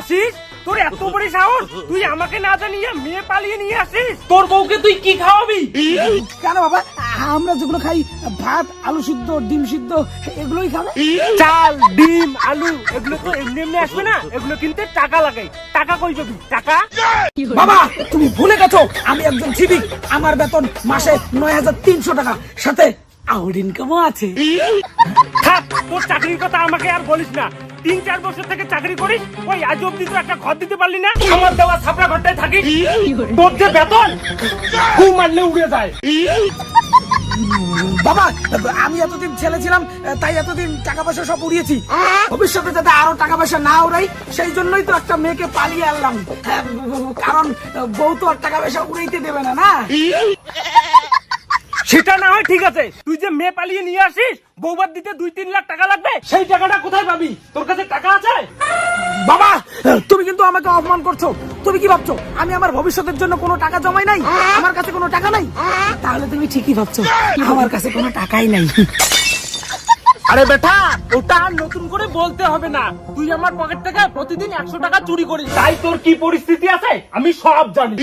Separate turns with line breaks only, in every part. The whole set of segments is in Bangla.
আসিস? তোর এত বড় সাহস? তুই আমাকে না জানিয়ে মেয়ে পালিয়ে নিয়ে আসিস? তোর বউকে তুই কি খাওয়াবি?
কেন বাবা? আমরা যেগুলো খাই ভাত আলু সিদ্ধ ডিম সিদ্ধ এগুলোই খাবে?
চাল ডিম আলু এগুলো তো এমনি এমনি আসবে না। এগুলো কিনতে টাকা লাগে। টাকা কই পাবি টাকা?
বাবা তুমি ভুলে গেছো আমি একজন সিভিক আমার বেতন মাসে নয় হাজার তিনশো টাকা। সাথে আউট ইনকামও আছে।
থাক তোর চাকরির কথা আমাকে আর বলিস না। তিন চার বছর থেকে চাকরি করিস ওই আজ অব্দি তো একটা ঘর দিতে পারলি না। আমার দেওয়া ছাপড়া ঘরটায় থাকিস। তোর যে বেতন ঘুম মারলে উড়ে যায়।
বাবা আমি এতদিন ছেলে ছিলাম তাই এতদিন টাকা পয়সা সব উড়িয়েছি। ভবিষ্যতে যাতে আরও টাকা পয়সা না উড়াই সেই জন্যই তো একটা মেয়েকে পালিয়ে আনলাম। হ্যাঁ, কারণ বউ তো আর টাকা পয়সা উড়াইতে দেবে না না?
সেটা না হয় ঠিক আছে। তুই যে মেয়ে পালিয়ে নিয়ে আসিস বৌবার দিতে দুই তিন লাখ টাকা লাগবে, সেই টাকাটা কোথায় পাবি? তোর কাছে টাকা আছে?
বাবা, তুমি কিন্তু আমাকে অপমান করছ। তুমি কি ভাবছ, আমি আমার ভবিষ্যতের জন্য কোনো টাকা জমাই নাই? আমার কাছে কোনো টাকা নাই? তাহলে তুমি ঠিকই ভাবছ, আমার কাছে কোনো টাকাই নাই।
আরে বেটা ওটা আর নতুন করে বলতে হবে না। তুই আমার পকেট থেকে প্রতিদিন একশো টাকা চুরি করিস। তাই তোর কি পরিস্থিতি আছে? আমি সব জানি।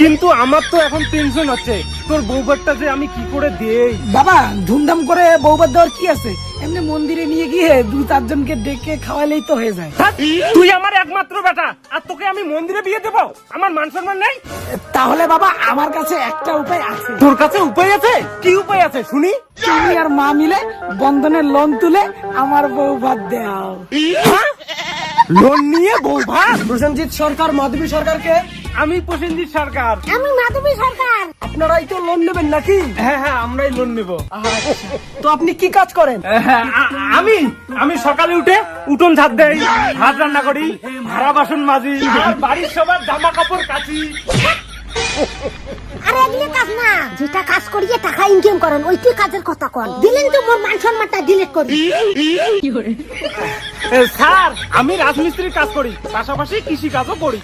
কিন্তু আমার তো এখন টেনশন আছে তোর বউবারটা যে আমি কি করে দেই?
বাবা ধুমধাম করে বউবার দেওয়ার কি আছে? এমনি মন্দিরে নিয়ে গিয়ে দু চারজনকে ডেকে খাওয়ালেই তো হয়ে যায়।
তুই আমার একমাত্র বেটা আর তোকে আমি মন্দিরে বিয়ে দেবো। আমার মান সম্মান নেই?
তাহলে বাবা আমার কাছে একটা উপায় আছে।
তোর কাছে উপায় আছে? কি উপায় আছে শুনি?
তুমি আর মা মিলে বন্ধনের লোন তুলে আমার বউ ভাত দেও।
হ্যাঁ? লোন নিয়ে বউ ভাত?
প্রসেনজিৎ সরকার মাধবী সরকারকে?
আমি প্রসেনজিৎ সরকার।
আমি মাধবী সরকার।
আপনারাই তো লোন নেবেন নাকি?
হ্যাঁ হ্যাঁ আমরাই লোন নেব।
তো আপনি কি কাজ করেন?
হ্যাঁ, আমি আমি সকালে উঠে উঠোন ঝাড় দেই ভাত রান্না করি ভাড়া বাসন মাজি বাড়ির সবার জামা কাপড় কাচি।
আরে এগুলো কাজ না। যেটা কাজ করিয়ে টাকা ইনকাম করেন ওইটি কাজের কথা কন। দিলেন তো মোর মান সম্মানটা ডিলিট করি।
স্যার আমি রাজমিস্ত্রির কাজ করি পাশাপাশি কৃষি কাজও করি।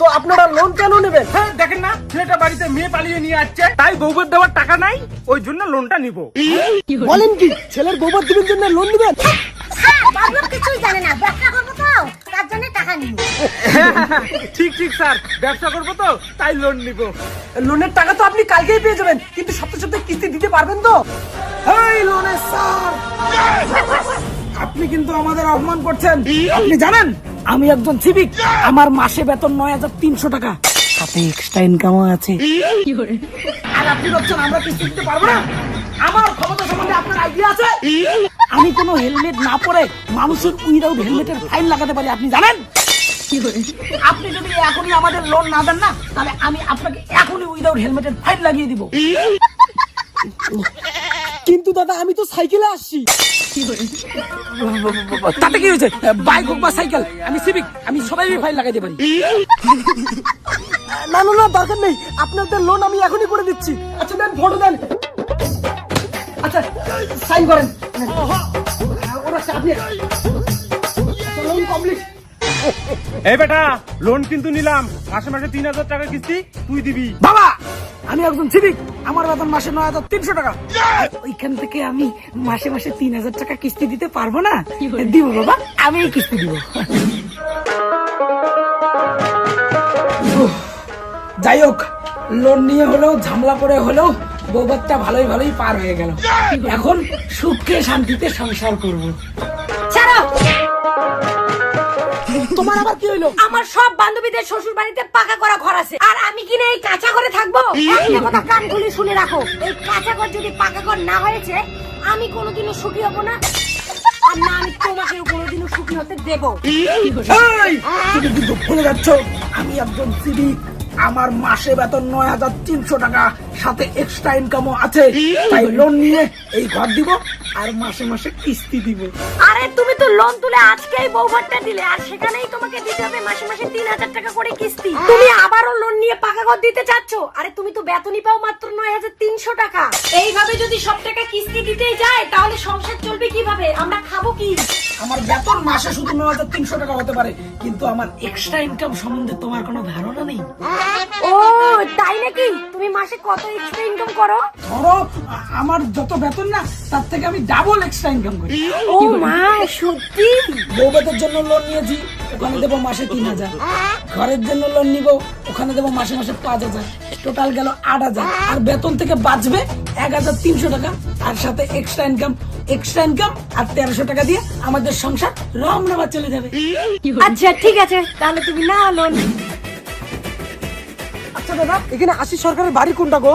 তো আপনারা লোন কেন নেবেন?
হ্যাঁ দেখেন না ছেলেটা বাড়িতে মেয়ে পালিয়ে নিয়ে আসছে তাই বউবের দেওয়ার টাকা নাই ওই জন্য লোনটা নিব।
বলেন কি ছেলের গোবর দিবের জন্য লোন নেবেন?
কিছুই জানে না ব্যবসা করব তো তার জন্য টাকা নিব।
ঠিক ঠিক স্যার ব্যবসা করব তো তাই লোন নিব।
লোনের টাকা তো আপনি কালকেই পেয়ে যাবেন কিন্তু সপ্তাহে সপ্তাহে কিস্তি দিতে পারবেন তো? এই লোনের স্যার! আপনি কিন্তু আমাদের অপমান করছেন। আপনি জানেন আমি একজন সিভিক আমার মাসে বেতন নয় হাজার তিনশো টাকা। সাথে এক্সট্রা ইনকামও আছে। আর আপনি ভাবছেন আমরা কিস্তি দিতে পারব না? আমার ক্ষমতা সম্বন্ধে আপনার আইডিয়া আছে? আমি কোনো হেলমেট না পরে মানুষের উইদাউট হেলমেটের ফাইন লাগাতে পারি, আপনি জানেন? আপনি যদি এখনই আমাদের লোন না দেন না, তাহলে আমি আপনাকে এখনই উইদাউট হেলমেটের ফাইন লাগিয়ে দিব। কিন্তু দাদা, আমি তো সাইকেলে আসছি। তাতে কি হয়েছে? বাইক হোক বা সাইকেল আমি সিভিক আমি সবাই ফাইন লাগাইতে পারি। না না না দরকার নেই। আপনাদের লোন আমি এখনই করে দিচ্ছি। আচ্ছা দেন ফটো দেন। আচ্ছা সাইন করেন। ওরা আপনি লোন কমপ্লিট
এই বেটা লোন কিন্তু নিলাম। মাসে মাসে তিন হাজার টাকা কিস্তি তুই দিবি।
বাবা আমি একজন সিভিক আমার বেতন মাসে নয় হাজার তিনশো টাকা। ওইখান থেকে আমি মাসে মাসে তিন হাজার টাকা কিস্তি দিতে পারব না? দিব বাবা আমি কিস্তি দিব। যাই হোক লোন নিয়ে হলেও ঝামলা করে হলেও বৌবাতটা ভালোই ভালোই পার হয়ে গেল। এখন সুখে শান্তিতে সংসার করব। তোমার আবার কি হইল?
আমার সব বান্ধবীদের শ্বশুর বাড়িতে পাকা করা ঘর আছে। আর আমি কি না এই কাঁচা ঘরে থাকব? একটা কথা কান খুলে শুনে রাখো। এই কাঁচা ঘর যদি পাকা ঘর না হয়েছে আমি কোনোদিনও সুখী হব না। আর না আমি তোমাকেও কোনোদিনও সুখী হতে দেবো।
যাচ্ছ। আমি একজন সিভিক। আমার মাসে বেতন নয় হাজার তিনশো টাকা, সাথে এক্সট্রা ইনকামও আছে। তাই লোন নিয়ে এই ঘর দিব আর মাসে মাসে কিস্তি দিব।
আরে, তুমি তো লোন তুলে আজকেই বৌভাতটা দিলে, আর সেখানেই তোমাকে দিতে হবে মাসে মাসে তিন হাজার টাকা করে কিস্তি। তুমি আবারও নিয়ে পাকা ঘর দিতে চাচ্ছ? আরে তুমি তো বেতনই পাও মাত্র নয় হাজার তিনশো টাকা। এইভাবে যদি সব টাকা কিস্তি দিতেই যায় তাহলে সংসার চলবে কীভাবে? আমরা খাব কি?
আমার বেতন মাসে শুধু নয় হাজার তিনশো টাকা হতে পারে কিন্তু আমার এক্সট্রা ইনকাম সম্বন্ধে তোমার কোনো ধারণা নেই?
ও তাই নাকি? তুমি মাসে কত এক্সট্রা ইনকাম করো?
ধরো আমার যত বেতন না তার থেকে আমি ডাবল এক্সট্রা ইনকাম করি।
ও মা সত্যি?
বৌবাতের জন্য লোন নিয়েছি। ওখানে দেবো মাসে তিন হাজার। ঘরের জন্য লোন নিব ওখানে দেবো মাসে মাসে পাঁচ হাজার। টোটাল গেল আট হাজার। আর বেতন থেকে বাঁচবে এক হাজার তিনশো টাকা। তার সাথে এক্সট্রা ইনকাম এক্সট্রা ইনকাম আর তেরোশো টাকা দিয়ে আমাদের সংসার চলে যাবে।
আচ্ছা ঠিক আছে। তাহলে তুমি না লোন
আচ্ছা দাদা এখানে আশিস সরকারের বাড়ি কোনটা গো?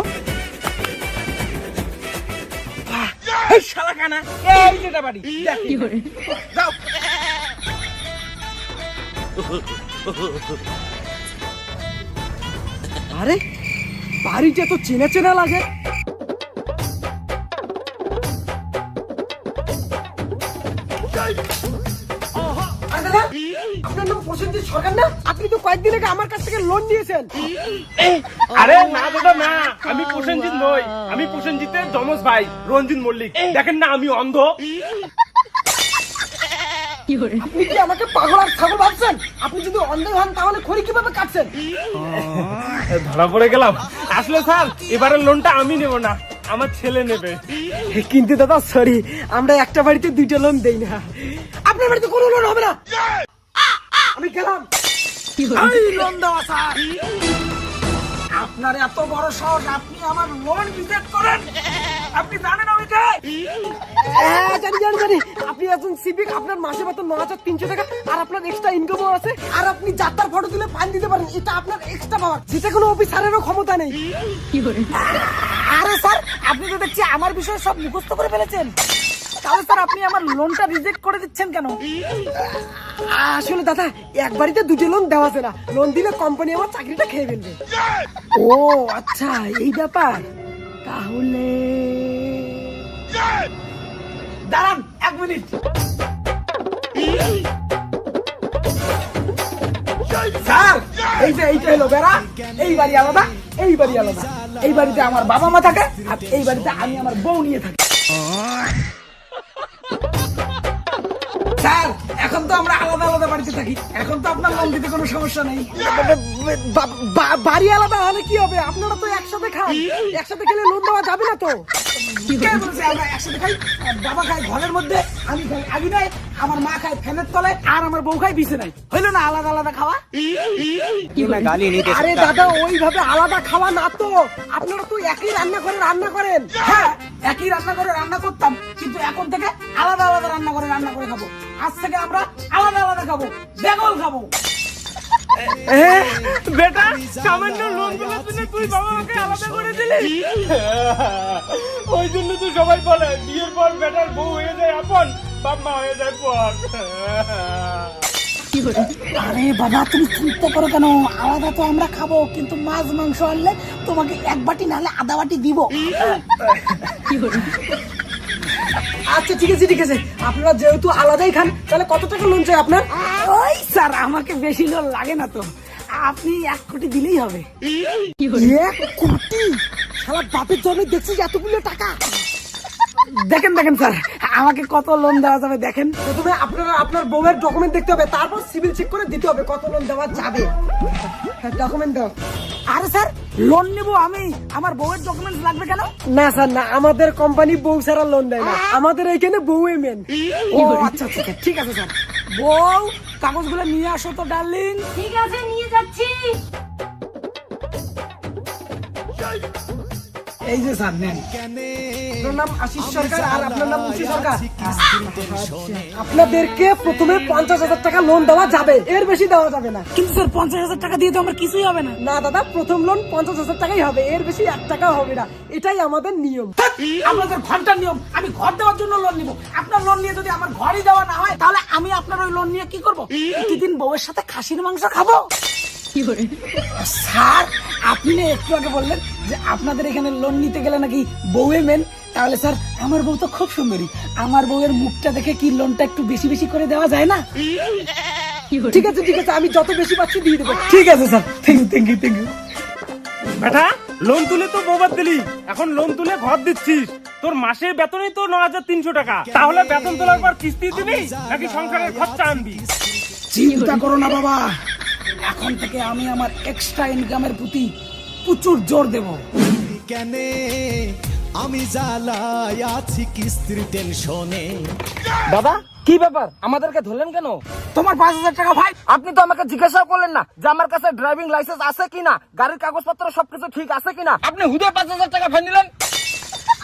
এই শালা কানা এই যেটা বাড়ি যাও। আরে বাড়িটা তো চেনা চেনা লাগে। প্রসেনজিৎ আপনি তো কয়েকদিন আগে আমার কাছ থেকে লোন
আরে, না না, আমি প্রসেনজিৎ নই, আমি প্রসেনজিতের যমজ ভাই, রঞ্জিত মল্লিক। দেখেন না আমি অন্ধ।
আপনি কি আমাকে পাগল আর ছাগল ভাবছেন? আপনি যদি অন্ধ হন তাহলে খড়ি কীভাবে কাটছেন?
ধরা পড়ে গেলাম। আসলে স্যার এবারের লোনটা আমি নেব না আমার ছেলে নেবে।
কিন্তু দাদা সরি আমরা একটা বাড়িতে দুইটা লোন দেই না। আপনার বাড়িতে কোনো লোন হবে না। আমি গেলাম। এই লোন দেওয়া স্যার। আপনার এত বড় সাহস আপনি আমার লোন রিজেক্ট করেন। আপনি জানেন আমি কে? হ্যাঁ জানি জানি জানি। আপনি একজন সিভিক আপনার মাসে বেতন ন হাজার তিনশো টাকা আর আপনার এক্সট্রা ইনকামও আছে। আর আপনি যাত্রার ফটো তুলে ফাইন দিতে পারেন এটা আপনার এক্সট্রা পাওয়ার যেটা কোনো অফিসারেরও ক্ষমতা নেই। আরে স্যার আপনি তো দেখছি আমার বিষয়ে সব মুখস্থ করে ফেলেছেন। তাহলে স্যার আপনি আমার লোনটা রিজেক্ট করে দিচ্ছেন কেন? আসলে দাদা এক বাড়িতে দুটো লোন দেওয়া আছে না। লোন দিলে কোম্পানি আমার চাকরিটা খেয়ে ফেলবে। ও আচ্ছা এই ব্যাপার। তাহলে দাঁড়ান এক মিনিট। স্যার এই যে এইটা হলো বেড়া এই বাড়ি আলাদা এই বাড়ি আলাদা। এই বাড়িতে আমার বাবা মা থাকে আর এই বাড়িতে আমি আমার বউ নিয়ে থাকি। স্যার তো আমরা আলাদা আলাদা বাড়িতে থাকি। এখন তো আপনার লোন দিতে কোনো সমস্যা নেই। বাড়ি আলাদা হলে কি হবে? আপনারা তো একসাথে খান। একসাথে খেলে লোন দেওয়া যাবে না তো। কে বলেছে আমরা একসাথে খাই? বাবা খায় ঘরের মধ্যে আমি খাই আগুনায় আমার মা খায় ফ্যানের তলে আর আমার বউ খায় বিছানায়। হইল না আলাদা আলাদা খাওয়া? আরে দাদা ওইভাবে আলাদা খাওয়া না তো। আপনারা তো একই রান্না করে রান্না করেন। হ্যাঁ একই রান্না করে রান্না করতাম। কিন্তু এখন থেকে আলাদা আলাদা রান্না করে রান্না করে খাব। আজ থেকে আমরা আলাদা আলাদা খাব। বেগল খাব।
বেটা সামান্য লোন তুই বাবা মাকে আলাদা করে দিলি? ওই জন্য তো সবাই বলে বিয়ের পর বেটার বউ হয়ে যায় আপন বাপ মা হয়ে যায় পর
আরে বাবা তুমি চিন্তা করো কেন? আলাদা তো আমরা খাব কিন্তু মাছ মাংস আনলে তোমাকে এক বাটি নাহলে আধা বাটি দিব। আচ্ছা ঠিক আছে ঠিক আছে। আপনারা যেহেতু আলাদাই খান তাহলে কত টাকা লোন চাই আপনার? ওই স্যার আমাকে বেশি লোন লাগে না তো। আপনি এক কোটি দিলেই হবে। এক কোটি? শালা বাপের জন্য দেখছি এতগুলো টাকা? দেখেন দেখেন স্যার আমাকে কত লোন দেওয়া যাবে দেখেন। প্রথমে আপনারা আপনার বউয়ের ডকুমেন্ট দেখতে হবে তারপর সিভিল চেক করে দিতে হবে কত লোন দেওয়া যাবে। ডকুমেন্ট দাও। আরে স্যার লোন নেব আমি। আমার বউয়ের ডকুমেন্টস লাগবে কেন? না স্যার না আমাদের কোম্পানি বউ ছাড়া লোন দেয় না। আমাদের এখানে বউই মেন ও আচ্ছা আচ্ছা আচ্ছা, ঠিক আছে স্যার। বউ কাগজগুলো নিয়ে আসো তো ডার্লিং
ঠিক আছে নিয়ে যাচ্ছি।
এই যে স্যার নেন। নাম আশিস সরকার আর আপনার নাম মুন্সি সরকার। আপনাদেরকে প্রথমে পঞ্চাশ হাজার টাকা লোন দেওয়া যাবে। এর বেশি দেওয়া যাবে না। কিন্তু স্যার পঞ্চাশ হাজার টাকা দিয়ে তো আমার কিছুই হবে না। না দাদা প্রথম লোন পঞ্চাশ হাজার টাকাই হবে। এর বেশি এক টাকাও হবে না। এটাই আমাদের নিয়ম। আপনাদের ঘণ্টার নিয়ম। আমি ঘর দেওয়ার জন্য লোন নিব। আপনার লোন নিয়ে যদি আমার ঘরই দেওয়া না হয় তাহলে আমি আপনার ওই লোন নিয়ে কি করব? প্রতিদিন বউয়ের সাথে খাসির মাংস খাব? স্যার আপনি না একটু আগে বললেন যে আপনাদের এখানে লোন নিতে গেলে নাকি বউয়ে মেন তাহলে স্যার আমার বউ তো খুব সুন্দরী। আমার বউয়ের মুখটা দেখে কি লোনটা একটু বেশি বেশি করে দেওয়া যায় না? ঠিক আছে ঠিক আছে আমি যত বেশি পাচ্ছি দিয়ে দেবো। ঠিক আছে sir. Thank you thank you thank you
বেটা লোন তুলে তো বৌবাদ দিলি। এখন লোন তুলে ঘর দিচ্ছিস। তোর মাসের বেতনই তো ন হাজার তিনশো টাকা। তাহলে বেতন তোলার পর কিস্তি দিবি নাকি সংসারের খরচা আনবি?
চিন্তা করো না বাবা। এখন থেকে আমি আমার এক্সট্রা ইনকামের প্রতি প্রচুর জোর দেব।
কেনে? আমি জ্বালায় আছি কিস্তির টেনশনে।
দাদা কি ব্যাপার? আমাদেরকে ধরলেন কেন?
তোমার পাঁচ হাজার টাকা ভাই।
আপনি তো আমাকে জিজ্ঞাসা করলেন না যে আমার কাছে ড্রাইভিং লাইসেন্স আছে কিনা গাড়ির কাগজপত্র সবকিছু ঠিক আছে কিনা। আপনি হুদে পাঁচ হাজার টাকা ফাইন দিলেন।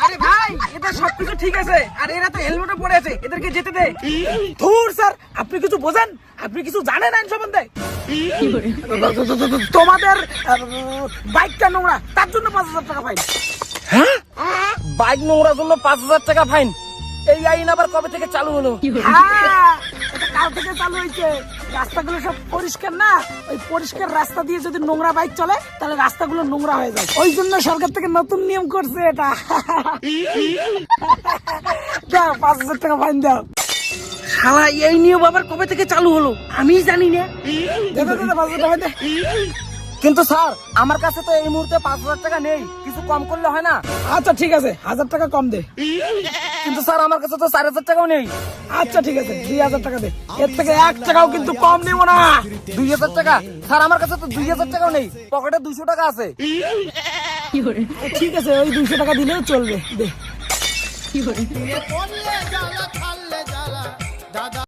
আরে ভাই, এটা সবকিছু ঠিক আছে। আর এরা তো হেলমেটও পরে আছে, এদেরকে যেতে দে। ধুর, স্যার, আপনি কিছু বোঝেন? আপনি কিছু জানেন আইন সম্বন্ধে? তোমাদের বাইকটা নোংরা, তার জন্য পাঁচ হাজার টাকা ফাইন।
বাইক নোংরার জন্য পাঁচ হাজার টাকা ফাইন? এই আইন আবার কবে থেকে চালু হলো?
হ্যাঁ এটা কাল থেকে চালু হয়েছে। রাস্তাগুলো সব পরিষ্কার না? ওই পরিষ্কার রাস্তা দিয়ে যদি নোংরা বাইক চলে তাহলে রাস্তাগুলো নোংরা হয়ে যায়। ওই জন্য সরকার থেকে নতুন নিয়ম করছে এটা। দাও পাঁচ হাজার টাকা ফাইন দাও।
শালা এই নিয়ম আবার কবে থেকে চালু হলো? আমি জানি না। কিন্তু স্যার আমার কাছে তো এই মুহূর্তে পাঁচ হাজার টাকা নেই। কিছু কম করলে হয় না।
আচ্ছা ঠিক আছে হাজার টাকা কম দে।
কিন্তু স্যার আমার কাছে তো চার হাজার টাকাও নেই।
আচ্ছা ঠিক আছে দুই হাজার টাকা দে। এর থেকে এক টাকাও কিন্তু কম নেব না।
দুই হাজার টাকা? স্যার আমার কাছে তো দুই হাজার টাকাও নেই। পকেটে দুশো টাকা আছে।
ঠিক আছে ওই দুইশো টাকা দিলেও চলবে। দে।